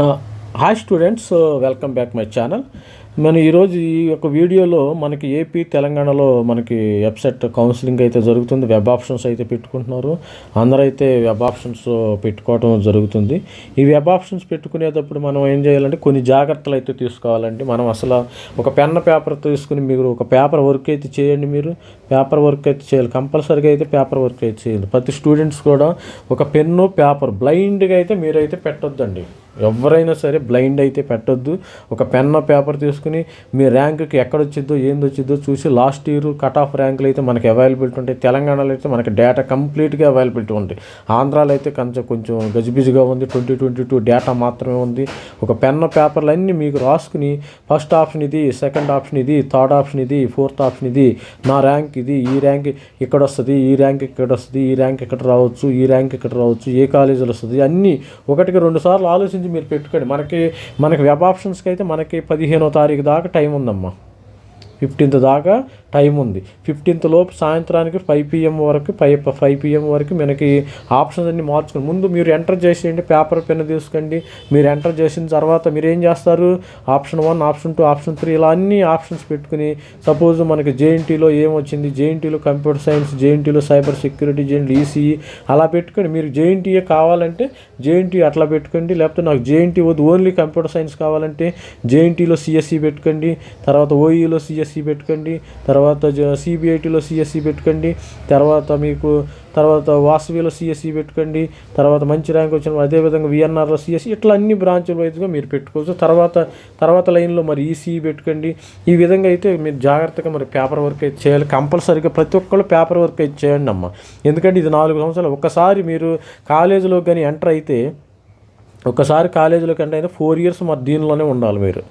Uh, hi students, uh, welcome back my channel. మనం ఈరోజు ఈ యొక్క వీడియోలో మనకి ఏపీ తెలంగాణలో మనకి వెబ్సైట్ కౌన్సిలింగ్ అయితే జరుగుతుంది. వెబ్ ఆప్షన్స్ అయితే పెట్టుకుంటున్నారు. అందరూ అయితే వెబ్ ఆప్షన్స్ పెట్టుకోవడం జరుగుతుంది. ఈ వెబ్ ఆప్షన్స్ పెట్టుకునేటప్పుడు మనం ఏం చేయాలంటే కొన్ని జాగ్రత్తలు అయితే తీసుకోవాలండి. మనం అసలు ఒక పెన్న పేపర్ తీసుకుని మీరు ఒక పేపర్ వర్క్ అయితే చేయండి మీరు. పేపర్ వర్క్ అయితే చేయాలి. కంపల్సరీగా అయితే పేపర్ వర్క్ అయితే చేయాలి. ప్రతి స్టూడెంట్స్ కూడా ఒక పెన్ను పేపర్ బ్లైండ్గా అయితే మీరైతే పెట్టొద్దండి. ఎవరైనా సరే బ్లైండ్ అయితే పెట్టొద్దు. ఒక పెన్ పేపర్ తీసుకుని మీ ర్యాంక్కి ఎక్కడ వచ్చిందో ఏంది వచ్చిందో చూసి లాస్ట్ ఇయర్ కట్ ఆఫ్ ర్యాంకులు అయితే మనకి అవైలబిలిటీ ఉంటాయి. తెలంగాణలో అయితే మనకి డేటా కంప్లీట్గా అవైలబిలిటీ ఉంది. ఆంధ్రాలో అయితే కొంచెం కొంచెం గజిబిజిగా ఉంది. ట్వంటీ ట్వంటీ టూ డేటా మాత్రమే ఉంది. ఒక పెన్ పేపర్లు అన్నీ మీకు రాసుకుని ఫస్ట్ ఆప్షన్ ఇది సెకండ్ ఆప్షన్ ఇది థర్డ్ ఆప్షన్ ఇది ఫోర్త్ ఆప్షన్ ఇది నా ర్యాంక్ ఇది ఈ ర్యాంక్ ఇక్కడ వస్తుంది ఈ ర్యాంక్ ఇక్కడ వస్తుంది ఈ ర్యాంక్ ఇక్కడ రావచ్చు ఈ ర్యాంక్ ఇక్కడ రావచ్చు ఏ కాలేజీలో వస్తుంది అన్నీ ఒకటికి రెండు సార్లు ఆలోచించి మీరు పెట్టుకోండి. మనకి మనకి వెబ్ ఆప్షన్స్కి అయితే మనకి పదిహేనో తారీఖు దాకా టైం ఉందమ్మా. ఫిఫ్టీన్త్ దాకా టైం ఉంది. ఫిఫ్టీన్త్ లోపు సాయంత్రానికి ఫైవ్ పిఎం వరకు ఫైవ్ ఫైవ్ పిఎం వరకు మనకి ఆప్షన్స్ అన్ని మార్చుకోండి ముందు మీరు ఎంటర్ చేసేయండి పేపర్ పెన్ తీసుకోండి. మీరు ఎంటర్ చేసిన తర్వాత మీరు ఏం చేస్తారు? Option one option two option three ఇలా అన్ని ఆప్షన్స్ పెట్టుకుని సపోజ్ మనకి జేఎన్టీలో ఏమొచ్చింది జేఎన్టీలో కంప్యూటర్ సైన్స్ జేఎన్టీలో సైబర్ సెక్యూరిటీ జేఎన్టీ ఈసీఈ అలా పెట్టుకొని మీరు జేఎన్టీఏ కావాలంటే జేఎన్టీ అట్లా పెట్టుకోండి. లేకపోతే నాకు జేఎన్టీ వద్దు ఓన్లీ కంప్యూటర్ సైన్స్ కావాలంటే జేఎన్టీలో సిఎస్సి పెట్టుకోండి. తర్వాత ఓఈలో సిఎస్సి పెట్టుకోండి. తర్వాత తర్వాత సిబిఐటిలో సిఎస్సి పెట్టుకోండి. తర్వాత మీకు తర్వాత వాసవిలో సిఎస్సి పెట్టుకోండి. తర్వాత మంచి ర్యాంక్ వచ్చిన అదేవిధంగా విఎన్ఆర్లో సిఎస్సి ఇట్లా అన్ని బ్రాంచుల వైజ్గా మీరు పెట్టుకోవచ్చు. తర్వాత తర్వాత లైన్లో మరి ఈసీ పెట్టుకోండి. ఈ విధంగా అయితే మీరు జాగ్రత్తగా మరి పేపర్ వర్క్ అయితే చేయాలి. కంపల్సరీగా ప్రతి ఒక్కళ్ళు పేపర్ వర్క్ అయితే చేయండి అమ్మ. ఎందుకంటే ఇది నాలుగు సంవత్సరాలు. ఒకసారి మీరు కాలేజీలో కానీ ఎంటర్ అయితే ఒకసారి కాలేజీలోకి ఎంటర్ అయితే ఫోర్ ఇయర్స్ మరి దీనిలోనే ఉండాలి మీరు.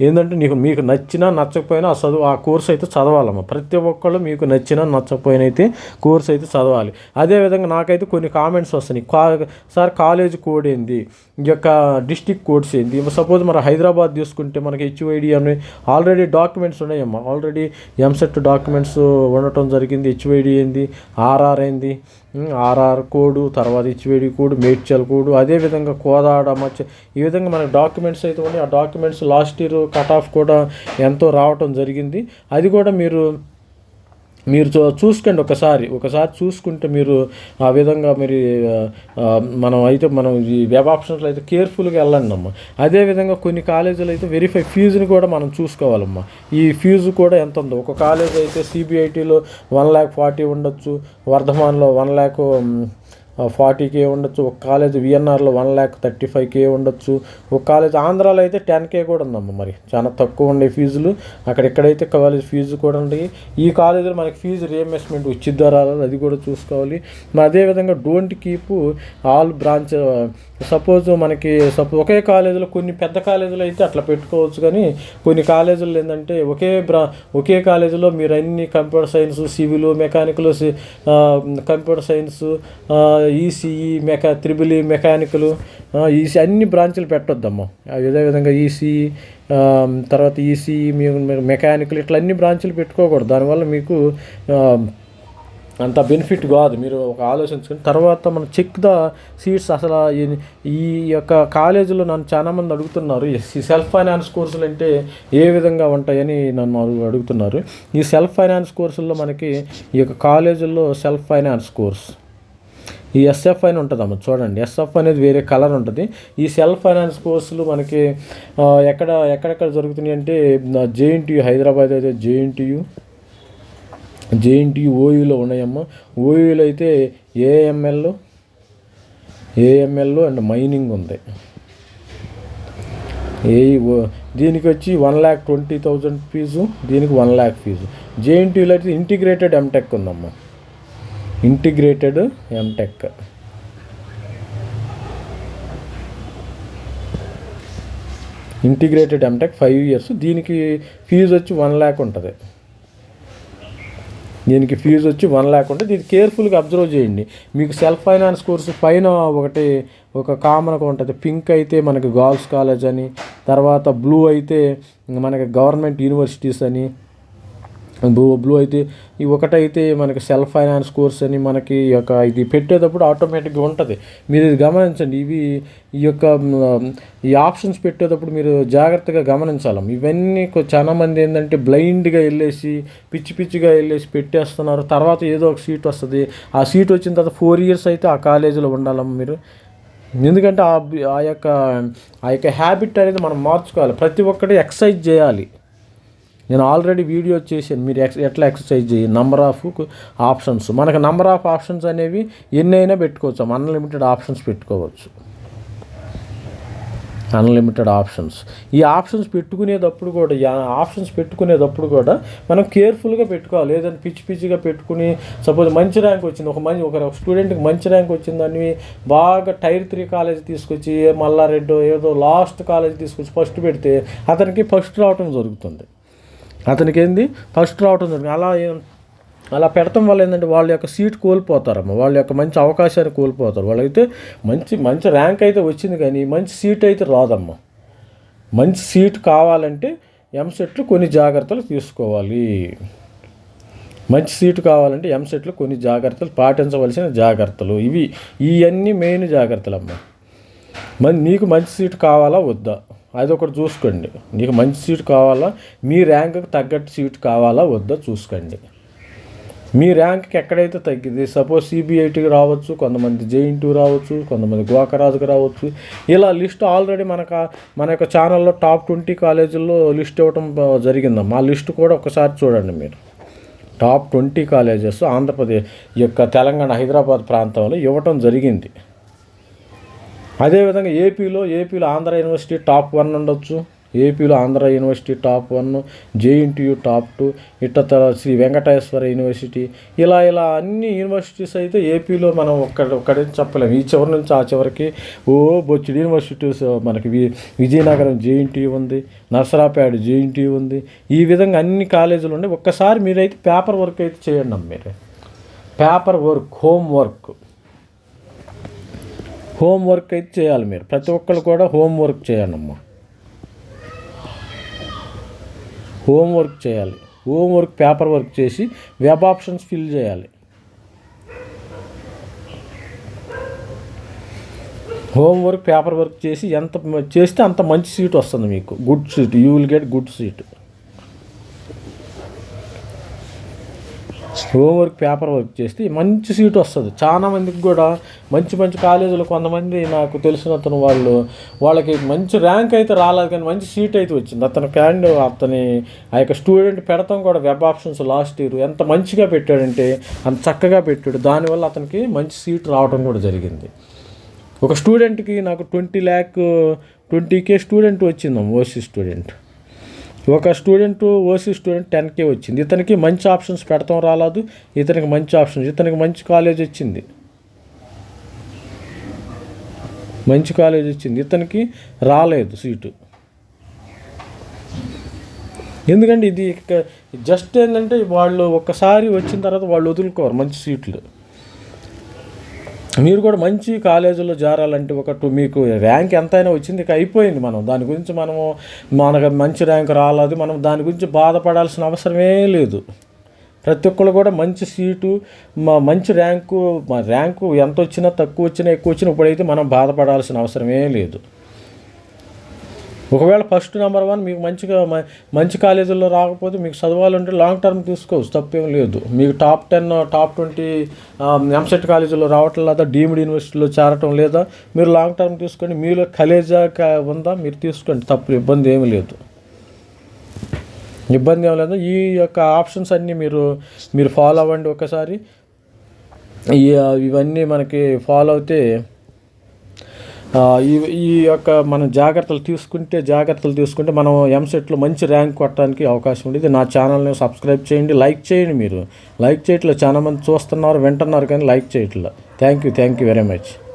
ఏంటంటే నీకు మీకు నచ్చినా నచ్చకపోయినా ఆ చదువు ఆ కోర్స్ అయితే చదవాలమ్మ. ప్రతి ఒక్కళ్ళు మీకు నచ్చినా నచ్చకపోయినా అయితే కోర్స్ అయితే చదవాలి. అదేవిధంగా నాకైతే కొన్ని కామెంట్స్ వస్తున్నాయి. కా సార్ కాలేజ్ కోడ్ ఏంది? ఈ యొక్క డిస్టిక్ కోడ్స్ ఏంది? సపోజ్ మన హైదరాబాద్ తీసుకుంటే మనకి హెచ్ఓఐడి అని ఆల్రెడీ డాక్యుమెంట్స్ ఉన్నాయమ్మా. ఆల్రెడీ ఎంసెట్ డాక్యుమెంట్స్ ఉండటం జరిగింది. హెచ్ఓఐడి ఏంది? ఆర్ఆర్ ఏంది? ఆర్ఆర్ కోడ్ తర్వాత హెచ్వేడి కోడ్ మేడ్చల్ కోడ్ అదేవిధంగా కోదాడ మచ్చ ఈ విధంగా మనకి డాక్యుమెంట్స్ అయితే ఉన్నాయి. ఆ documents last year cut off కూడా ఎంతో రావటం జరిగింది. అది కూడా మీరు మీరు చూ చూసుకోండి ఒకసారి. ఒకసారి చూసుకుంటే మీరు ఆ విధంగా మరి మనం అయితే మనం ఈ వెబ్ ఆప్షన్స్లో అయితే కేర్ఫుల్గా వెళ్ళండి అమ్మ. అదేవిధంగా కొన్ని కాలేజీలు అయితే వెరిఫై ఫీజుని కూడా మనం చూసుకోవాలమ్మా. ఈ ఫీజు కూడా ఎంత ఉందో. ఒక కాలేజ్ అయితే సిబిఐటీలో వన్ ల్యాక్ ఫార్టీ ఉండొచ్చు. వర్ధమాన్లో వన్ ల్యాక్ ఫార్టీ కే ఉండొచ్చు ఒక college విఎన్ఆర్లో one lakh thirty five K ఉండొచ్చు. ఒక కాలేజ్ ఆంధ్రాలో అయితే టెన్ కే కూడా ఉందమ్మ మరి. చాలా తక్కువ ఉండే ఫీజులు. అక్కడ ఎక్కడైతే కాలేజ్ ఫీజు కూడా ఉంటాయి ఈ కాలేజీలో మనకి ఫీజు రియంబర్స్మెంట్ వచ్చిద్దా రాదా అది కూడా చూసుకోవాలి. మరి అదేవిధంగా don't keep all branch suppose మనకి సపోజ్ ఒకే కాలేజీలో కొన్ని పెద్ద కాలేజీలో అయితే అట్లా పెట్టుకోవచ్చు కానీ కొన్ని కాలేజీలు ఏంటంటే ఒకే బ్రా ఒకే కాలేజీలో మీరు అన్ని computer science civil mechanical computer science ECE mech triple E mechanical EC అన్ని బ్రాంచులు పెట్టొద్దమ్మా. అదేవిధంగా ఈసీఈ తర్వాత ఈసీఈ మెకానికల్ ఇట్లా అన్ని బ్రాంచులు పెట్టుకోకూడదు. దానివల్ల మీకు అంత బెనిఫిట్ కాదు. మీరు ఒక ఆలోచించుకుని తర్వాత మనం చెక్ ద సీట్స్ అసలు ఈ- యొక్క కాలేజీలో నన్ను చాలామంది అడుగుతున్నారు. ఈ సెల్ఫ్ ఫైనాన్స్ కోర్సులు అంటే ఏ విధంగా ఉంటాయని నన్ను అడుగుతున్నారు. ఈ సెల్ఫ్ ఫైనాన్స్ కోర్సుల్లో మనకి ఈ యొక్క కాలేజీల్లో సెల్ఫ్ ఫైనాన్స్ కోర్స్. ఈ ఎస్ఎఫ్ అని ఉంటుందమ్మ చూడండి. ఎస్ఎఫ్ అనేది వేరే కలర్ ఉంటుంది. ఈ సెల్ఫ్ ఫైనాన్స్ కోర్సులు మనకి ఎక్కడ ఎక్కడెక్కడ జరుగుతున్నాయి అంటే జేఎన్టీయూ హైదరాబాద్ అయితే జేఎన్టీయూ జేఎన్టీయూ ఓయూలో ఉన్నాయమ్మ. ఓయూలో అయితే ఏఎంఎల్ ఏఎంఎల్ అండ్ మైనింగ్ ఉంది. ఏ దీనికి వచ్చి one lakh twenty thousand fees దీనికి వన్ ల్యాక్ ఫీజు జేఎన్టీయూలో అయితే ఇంటిగ్రేటెడ్ ఎంటెక్ ఉందమ్మా. Integrated MTech integrated MTech five years దీనికి ఫీజు వచ్చి వన్ ల్యాక్ ఉంటుంది. దీనికి ఫీజు వచ్చి వన్ ల్యాక్ ఉంటుంది. ఇది కేర్ఫుల్గా అబ్జర్వ్ చేయండి. మీకు సెల్ఫ్ ఫైనాన్స్ కోర్సు పైన ఒకటి ఒక కామన్గా ఉంటుంది. పింక్ అయితే మనకి గర్ల్స్ కాలేజ్ అని తర్వాత బ్లూ అయితే మనకి గవర్నమెంట్ యూనివర్సిటీస్ అని బ్లూ బ్లూ అయితే ఈ ఒకటైతే మనకి సెల్ఫ్ ఫైనాన్స్ కోర్స్ అని మనకి ఈ యొక్క ఇది పెట్టేటప్పుడు ఆటోమేటిక్గా ఉంటుంది. మీరు ఇది గమనించండి. ఇవి ఈ యొక్క ఈ ఆప్షన్స్ పెట్టేటప్పుడు మీరు జాగ్రత్తగా గమనించాలి. ఇవన్నీ చాలా మంది ఏంటంటే బ్లైండ్గా వెళ్ళేసి పిచ్చి పిచ్చిగా వెళ్ళేసి పెట్టేస్తున్నారు. తర్వాత ఏదో ఒక సీట్ వస్తుంది. ఆ సీట్ వచ్చిన తర్వాత ఫోర్ ఇయర్స్ అయితే ఆ కాలేజీలో ఉండాలమ్మ మీరు. ఎందుకంటే ఆ ఆ యొక్క ఆ యొక్క హ్యాబిట్ అనేది మనం మార్చుకోవాలి. ప్రతి ఒక్కటి ఎక్సర్సైజ్ చేయాలి. నేను ఆల్రెడీ వీడియో చేశాను. మీరు ఎక్స్ ఎట్లా ఎక్సర్సైజ్ చేయి నంబర్ ఆఫ్ ఆప్షన్స్ మనకు నంబర్ ఆఫ్ ఆప్షన్స్ అనేవి ఎన్నైనా పెట్టుకోవచ్చు. అన్లిమిటెడ్ ఆప్షన్స్ పెట్టుకోవచ్చు. అన్లిమిటెడ్ ఆప్షన్స్ ఈ ఆప్షన్స్ పెట్టుకునేటప్పుడు కూడా ఈ ఆప్షన్స్ పెట్టుకునేటప్పుడు కూడా మనం కేర్ఫుల్గా పెట్టుకోవాలి. లేదంటే పిచ్చి పిచ్చిగా పెట్టుకుని సపోజ్ మంచి ర్యాంక్ వచ్చింది. ఒక మంచి ఒక స్టూడెంట్కి మంచి ర్యాంక్ వచ్చిందని బాగా టైర్ త్రీ కాలేజ్ తీసుకొచ్చి మల్లారెడ్డో ఏదో లాస్ట్ కాలేజ్ తీసుకొచ్చి ఫస్ట్ పెడితే అతనికి ఫస్ట్ రావటం జరుగుతుంది. అతనికి ఏంది ఫస్ట్ రావటం జరిగింది. అలా అలా పెడతాం వల్ల ఏంటంటే వాళ్ళ యొక్క సీట్ కోల్పోతారమ్మ. వాళ్ళ యొక్క మంచి అవకాశాన్ని కోల్పోతారు. వాళ్ళైతే మంచి మంచి ర్యాంక్ అయితే వచ్చింది కానీ మంచి సీట్ అయితే రాదమ్మ. మంచి సీట్ కావాలంటే ఎంసెట్లు కొన్ని జాగ్రత్తలు తీసుకోవాలి. మంచి సీటు కావాలంటే ఎంసెట్లో కొన్ని జాగ్రత్తలు పాటించవలసిన జాగ్రత్తలు. ఇవి ఇవన్నీ మెయిన్ జాగ్రత్తలు అమ్మ మరి నీకు మంచి సీటు కావాలా వద్దా? అది ఒకటి చూసుకోండి. నీకు మంచి సీట్ కావాలా? మీ ర్యాంక్కి తగ్గట్టు సీట్ కావాలా? వద్దా? చూసుకోండి. మీ ర్యాంక్కి ఎక్కడైతే తగ్గింది సపోజ్ సిబిఐటికి రావచ్చు కొంతమంది జేఇన్ రావచ్చు కొంతమంది గోకరాజుకి రావచ్చు. ఇలా లిస్ట్ ఆల్రెడీ మనకు మన యొక్క ఛానల్లో టాప్ ట్వంటీ కాలేజీల్లో లిస్ట్ ఇవ్వటం జరిగిందమ్మా ఆ లిస్ట్ కూడా ఒకసారి చూడండి మీరు. టాప్ ట్వంటీ కాలేజెస్ ఆంధ్రప్రదేశ్ యొక్క తెలంగాణ హైదరాబాద్ ప్రాంతంలో ఇవ్వటం జరిగింది. అదేవిధంగా ఏపీలో ఏపీలో ఆంధ్ర యూనివర్సిటీ టాప్ వన్ ఉండొచ్చు. ఏపీలో Andhra university top one JNTU top two ఇట్ట తర్వాత శ్రీ వెంకటేశ్వర యూనివర్సిటీ. ఇలా ఇలా అన్ని యూనివర్సిటీస్ అయితే ఏపీలో మనం ఒక్కడ ఒక్కడే చెప్పలేము ఈ చివరి నుంచి ఆ చివరికి ఓ బొచ్చుడు యూనివర్సిటీస్ మనకి వి విజయనగరం జేఎన్టీయు ఉంది నర్సరాపేట జేఎన్టీయు ఉంది. ఈ విధంగా అన్ని కాలేజీలు ఉన్నాయి ఒక్కసారి మీరైతే పేపర్ వర్క్ అయితే చేయండి మీరే మీరు. Paper work home work. Homework అయితే చేయాలి మీరు. ప్రతి ఒక్కరు కూడా హోమ్ వర్క్ హోంవర్క్ చేయాలి. హోంవర్క్ పేపర్ వర్క్ చేసి వెబ్ ఆప్షన్స్ ఫిల్ చేయాలి. హోంవర్క్ పేపర్ వర్క్ చేసి ఎంత చేస్తే అంత మంచి సీట్ వస్తుంది మీకు. Good seat. You will get good seat. Homework paper work చేస్తే మంచి సీట్ వస్తుంది. చాలా మందికి కూడా మంచి మంచి కాలేజీలు కొంతమంది నాకు తెలిసిన అతను వాళ్ళు వాళ్ళకి మంచి ర్యాంక్ అయితే రాలేదు కానీ మంచి సీట్ అయితే వచ్చింది. అతని క్యాండ్ అతని ఆ యొక్క స్టూడెంట్ పెడతాం కూడా వెబ్ ఆప్షన్స్ లాస్ట్ ఇయర్. ఎంత మంచిగా పెట్టాడంటే అంత చక్కగా పెట్టాడు. దానివల్ల అతనికి మంచి సీట్ రావడం కూడా జరిగింది. ఒక స్టూడెంట్కి నాకు twenty lakh twenty K student వచ్చిందాం. OC student. ఒక student OC student ten K వచ్చింది. ఇతనికి మంచి ఆప్షన్స్ పెడతాం రాలేదు. ఇతనికి మంచి ఆప్షన్స్ ఇతనికి మంచి కాలేజ్ వచ్చింది. మంచి కాలేజ్ వచ్చింది. ఇతనికి రాలేదు సీటు. ఎందుకంటే ఇది జస్ట్ ఏంటంటే వాళ్ళు ఒక్కసారి వచ్చిన తర్వాత వాళ్ళు వదులుకోరు మంచి సీట్లు. మీరు కూడా మంచి కాలేజీలో చేరాలంటే ఒక టూ మీకు ర్యాంక్ ఎంతైనా వచ్చింది ఇక అయిపోయింది మనం. దాని గురించి మనము మనకు మంచి ర్యాంక్ రాలేదు మనం దాని గురించి బాధపడాల్సిన అవసరమే లేదు. ప్రతి ఒక్కరు కూడా మంచి సీటు మా మంచి ర్యాంకు మా ర్యాంకు ఎంత వచ్చినా తక్కువ వచ్చినా ఎక్కువ వచ్చినా ఇప్పుడైతే మనం బాధపడాల్సిన అవసరమే లేదు. ఒకవేళ ఫస్ట్ నెంబర్ వన్ మీకు మంచిగా మ- మంచి కాలేజీల్లో రాకపోతే మీకు చదవాలంటే లాంగ్ టర్మ్ తీసుకోవచ్చు తప్పేం లేదు. మీకు top ten top twenty EAMCET కాలేజీలో రావటం లేదా డీమ్డ్ యూనివర్సిటీలో చేరటం లేదా మీరు లాంగ్ టర్మ్ తీసుకోండి మీలో కలేజా ఉందా మీరు తీసుకోండి తప్పు ఇబ్బంది ఏమీ లేదు. ఇబ్బంది ఏం లేదు. ఈ యొక్క ఆప్షన్స్ అన్నీ మీరు మీరు ఫాలో అవ్వండి ఒకసారి. ఇవన్నీ మనకి ఫాలో అవుతే ఈ ఈ యొక్క మనం జాగ్రత్తలు తీసుకుంటే జాగ్రత్తలు తీసుకుంటే మనం ఎంసెట్లో మంచి ర్యాంక్ కొట్టడానికి అవకాశం ఉంది నా ఛానల్ని సబ్స్క్రైబ్ చేయండి లైక్ చేయండి మీరు. లైక్ చేయట్లేదు చాలామంది చూస్తున్నారు వింటున్నారు కానీ లైక్ చేయట్లేదు thank you thank you very much